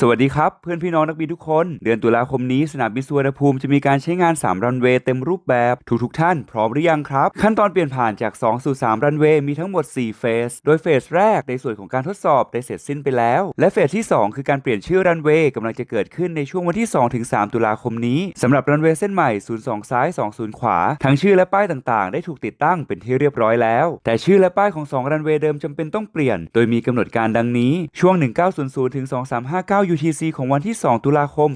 สวัสดีครับ เพื่อนพี่น้องนักบินทุกคน เดือนตุลาคมนี้สนามบินสุวรรณภูมิจะมีการใช้งาน 3 รันเวย์เต็มรูปแบบ ทุกๆท่านพร้อมหรือยังครับ ขั้นตอนเปลี่ยนผ่านจาก 2 สู่ 3 รันเวย์มีทั้งหมด 4 เฟส โดยเฟสแรกในส่วนของการทดสอบได้เสร็จสิ้นไปแล้ว และเฟสที่ 2 คือการเปลี่ยนชื่อรันเวย์กำลังจะเกิดขึ้นในช่วงวันที่ 2 ถึง 3 ตุลาคมนี้สำหรับรันเวย์เส้นใหม่ 02 ซ้าย 20 ขวา ทั้งชื่อและป้ายต่างๆ ได้ถูกติดตั้งเป็นที่เรียบร้อยแล้ว แต่ชื่อและป้ายของ 2 รันเวย์เดิมจำเป็นต้องเปลี่ยน โดยมีกำหนดการดังนี้ช่วง 1900ถึง2359 UTC ของวันที่ 2 ตุลาคม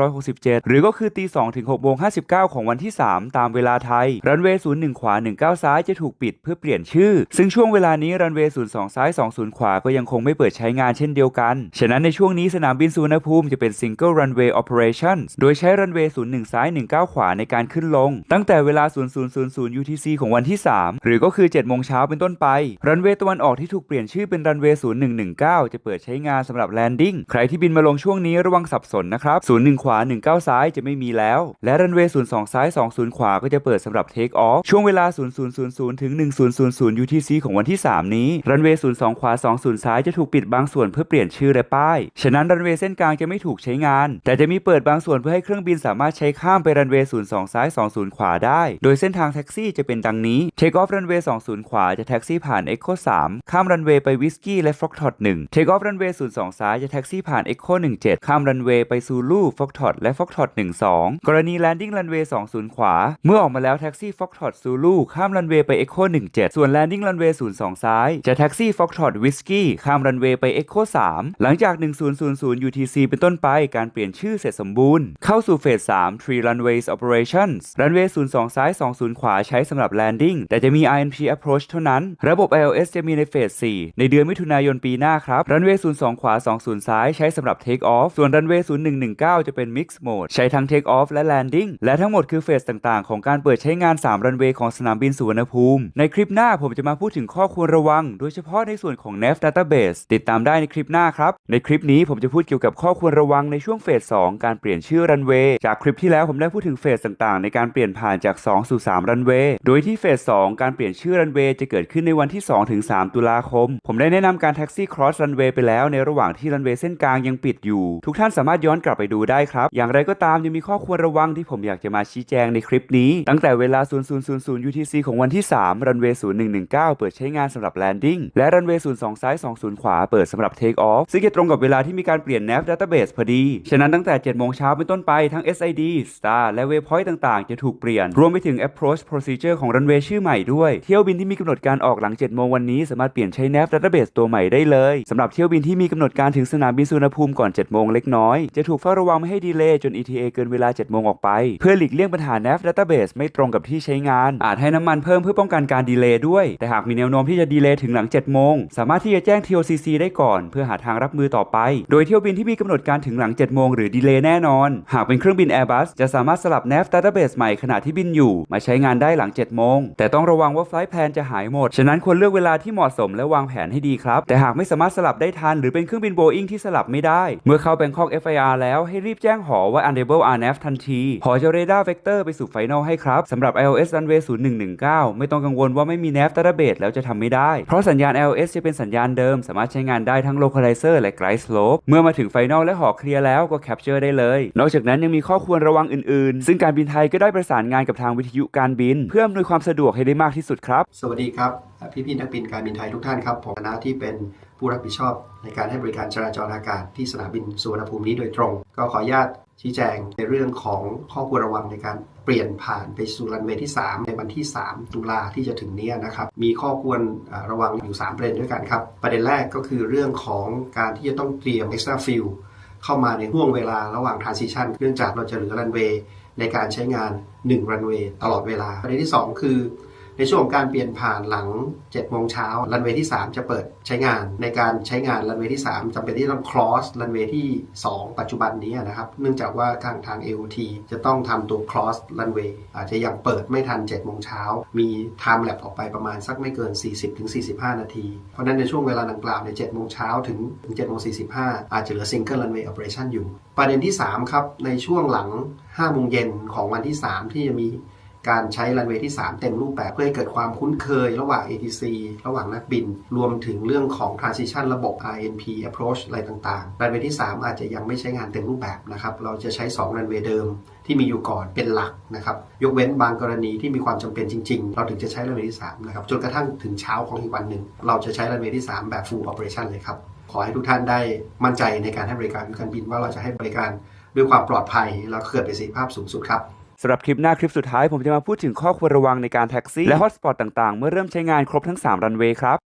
2567 หรือก็คือตี2ถึง6โมง59 ของวันที่ 3 ตามเวลาไทย รันเวย์01 ขวา 19 ซ้ายจะถูกปิดเพื่อเปลี่ยนชื่อ ซึ่งช่วงเวลานี้รันเวย์02 ซ้าย 20 ขวาก็ยังคงไม่เปิดใช้งานเช่นเดียวกัน ฉะนั้นในช่วงนี้สนามบินสุวรรณภูมิจะเป็น Single Runway Operations โดยใช้รันเวย์01 ซ้าย 19 ขวาในการขึ้นลง ตั้งแต่เวลา 0000 UTC ของวันที่ 3 หรือก็คือ7โมงเช้าเป็นต้นไป รันเวย์ตะวันออกที่ถูกเปลี่ยนชื่อเป็นรันเวย์0119 จะเปิดใช้งานสำหรับแลนดิ้งใครที่บินมาลงช่วงนี้ระวังสับสนนะครับ 01 ขวา 19 ซ้ายจะไม่มีแล้ว และรันเวย์ 02 ซ้าย 20 ขวาก็จะเปิดสำหรับเทคออฟช่วงเวลา 0000 ถึง 1000 UTC ของวันที่ 3 นี้ รันเวย์ 02 ขวา 20 ซ้ายจะถูกปิดบางส่วนเพื่อเปลี่ยนชื่อและป้าย ฉะนั้นรันเวย์เส้นกลางจะไม่ถูกใช้งาน แต่จะมีเปิดบางส่วนเพื่อให้เครื่องบินสามารถใช้ข้ามไปรันเวย์ 02 ซ้าย 20 ขวาได้ โดยเส้นทางแท็กซี่จะเป็นดังนี้เทคออฟรันเวย์ 20 ขวาจะแท็กซี่ผ่าน Echo 3 ข้ามรันเวย์ไปวิสกี้และฟล็อกทอด1เทคออฟรันเวย์ 02 ซ้ายจะแท็กซี่ผ่าน Echo 17 ข้ามรันเวย์ไปซูลูฟ็อกทอดและฟ็อกทอด12 กรณีแลนดิ้งรันเวย์20 ขวา เมื่อออกมาแล้วแท็กซี่ฟ็อกทอดซูลูข้ามรันเวย์ไป Echo 17 ส่วนแลนดิ้งรันเวย์02 ซ้าย จะแท็กซี่ฟ็อกทอดวิสกี้ข้ามรันเวย์ไป Echo 3 หลังจาก 1000 UTC เป็นต้นไปการเปลี่ยนชื่อเสร็จสมบูรณ์ เข้าสู่เฟส3 Three Runways Operations รันเวย์02 ซ้าย 20 ขวาใช้สำหรับ Landing แต่จะมี INP Approach เท่านั้น ระบบ iOS จะมีในเฟส4ในเดือนมิถุนายนปีหน้าครับรันเวย์02 ขวา 20 ซ้ายใช้สำหรับ Take Off ส่วนรันเวย์0119 จะเป็น Mix Mode ใช้ทั้ง Take Off และ Landing และทั้งหมดคือเฟสต่างๆ ของการเปิดใช้งาน 3 รันเวย์ของสนามบินสุวรรณภูมิ ในคลิปหน้าผมจะมาพูดถึงข้อควรระวัง โดยเฉพาะในส่วนของ nav database ติดตามได้ในคลิปหน้าครับ ในคลิปนี้ผมจะพูดเกี่ยวกับข้อควรระวังในช่วงเฟส 2 การเปลี่ยนชื่อรันเวย์จากคลิปที่แล้วผมได้พูดถึงเฟสต่างๆ ในการเปลี่ยนผ่านจาก 2 สู่ 3 รันเวย์ โดยที่เฟส 2 การเปลี่ยนชื่อรันเวย์จะเกิดขึ้นในวันที่2ถึง3ตุลาคม ผมได้แนะนำการแท็กซี่ cross runway ไปแล้วในระหว่างที่รันเวย์เส้นกลางยังปิดอยู่ ทุกท่านสามารถย้อนกลับไปดูได้ครับ อย่างไรก็ตามยังมีข้อควรระวังที่ผมอยากจะมาชี้แจงในคลิปนี้ ตั้งแต่เวลา 0000 UTC ของวันที่ 3 รันเวย์ 0119 เปิดใช้งานสำหรับ landing และรันเวย์ 02 ซ้าย 20 ขวา เปิดสำหรับ take off ซึ่งจะตรงกับเวลาที่มีการเปลี่ยน nav database พอดี ฉะนั้นตั้งแต่ 7 โมงเช้าเป็นต้นไปทั้ง SID star และ waypoint ต่างๆ จะถูกเปลี่ยน รวมไปถึง approach procedure ของรันเวย์ชื่อใหม่ด้วย เที่ยวบินที่มีกำหนดการออกหลัง 7 โมงวันนี้สามารถเปลี่ยนใช้ nav database ตัวใหม่ได้เลยสำหรับเที่ยวบินที่มีกำหนดการถึงสนามบินสุวรรณภูมิภูมิก่อน 7 โมงเล็กน้อย จะถูกเฝ้าระวังไม่ให้ดีเลย์จน ETA เกินเวลา 7 โมงออกไป เพื่อหลีกเลี่ยงปัญหา nav database ไม่ตรงกับที่ใช้งาน อาจให้น้ำมันเพิ่มเพื่อป้องกันการดีเลย์ด้วย แต่หากมีแนวโน้มที่จะดีเลย์ถึงหลัง 7 โมง สามารถที่จะแจ้ง TOCC ได้ก่อน เพื่อหาทางรับมือต่อไป โดยเที่ยวบินที่มีกำหนดการถึงหลัง 7 โมงหรือดีเลย์แน่นอน หากเป็นเครื่องบิน Airbus จะสามารถสลับ nav database ใหม่ขณะที่บินอยู่ มาใช้งานได้หลัง 7 โมง แต่ต้องระวังว่า flight plan จะหายหมด ฉะนั้นควรเลือกเวลาที่เหมาะสมและวางแผนให้ดีครับ แต่หากไม่สามารถสลับได้ทันหรือเป็นเครื่องบิน Boeing ที่สลับไม่ได้เมื่อเข้า Bangkok FIR แล้วให้รีบแจ้งหอว่า unable RNAV ทันทีหอจะเรดาร์เวกเตอร์ไปสู่ Final ให้ครับสำหรับ iOS runway 0119 ไม่ต้องกังวลว่าไม่มี nav database แล้วจะทำไม่ได้ เพราะสัญญาณ iOS จะเป็นสัญญาณเดิม สามารถใช้งานได้ทั้ง localizer และ glide slope เมื่อมาถึง Final และหอเคลียร์แล้วก็ capture ได้เลย นอกจากนั้นยังมีข้อควรระวังอื่นๆ ซึ่งการบินไทยก็ได้ประสานงานกับทางวิทยุการบิน เพื่ออำนวยความสะดวกให้ได้มากที่สุดครับ สวัสดีครับ พี่พี่ๆนักบินการบินไทยทุกท่านครับ ผมคณะที่เป็น ผู้รับผิดชอบในการให้บริการจราจรอากาศที่สนามบินสุวรรณภูมินี้โดยตรง ก็ขออนุญาตชี้แจงในเรื่องของข้อควรระวังในการเปลี่ยนผ่านไปสู่รันเวย์ที่ 3 ในวันที่ 3 ตุลาที่จะถึงนี้นะครับ มีข้อควรระวังอยู่ 3 ประเด็นด้วยกันครับ ประเด็นแรกก็คือเรื่องของการที่จะต้องเตรียม extra fuel เข้ามาในห่วงเวลาระหว่าง transition เนื่องจากเราจะเหลือรันเวย์ในการใช้งาน 1 รันเวย์ตลอดเวลา ประเด็นที่ 2 คือ ในช่วงของการเปลี่ยนผ่านหลัง7โมงเช้ารันเวย์ที่ 3 จะเปิดใช้งานในการใช้งานรันเวย์ที่ 3จำเป็นที่ต้อง cross รันเวย์ที่ 2 ปัจจุบันนี้นะครับ เนื่องจากว่าทางทาง AOT จะต้องทำตัว cross รันเวย์อาจจะยังเปิดไม่ทัน7โมงเช้ามี time lap ออกไปประมาณสักไม่เกิน 40-45 นาที เพราะฉะนั้นในช่วงเวลาดังกล่าวใน7โมงเช้าถึงถึง7โมง45อาจจะเหลือ single runway operation อยู่ ประเด็นที่ 3 ครับ ในช่วงหลัง5โมงเย็นของวันที่ 3 ที่จะมี การใช้รันเวย์ที่ 3 เต็มรูปแบบเพื่อให้เกิดความคุ้นเคยระหว่าง ATC ระหว่างนักบิน รวมถึงเรื่องของ transition ระบบ RNP approach อะไรต่างๆ รันเวย์ที่ 3 อาจจะยังไม่ใช้งานเต็มรูปแบบนะครับ เราจะใช้ 2 รันเวย์เดิมที่มีอยู่ก่อนเป็นหลักนะครับ ยกเว้นบางกรณีที่มีความจำเป็นจริง ๆ เราถึงจะใช้รันเวย์ที่ 3 นะครับ จนกระทั่งถึงเช้าของอีกวันหนึ่ง เราจะใช้รันเวย์ที่ 3 แบบ full operation เลยครับ ขอให้ทุกท่านได้มั่นใจในการให้บริการการบินว่าเราจะให้บริการด้วยความปลอดภัยแล้วก็เกิดประสิทธิภาพสูงสุดครับ สำหรับคลิปหน้าคลิปสุดท้ายผมจะมาพูดถึงข้อควรระวังในการแท็กซี่และฮอตสปอตต่างๆ เมื่อเริ่มใช้งานครบทั้ง3รันเวย์ครับ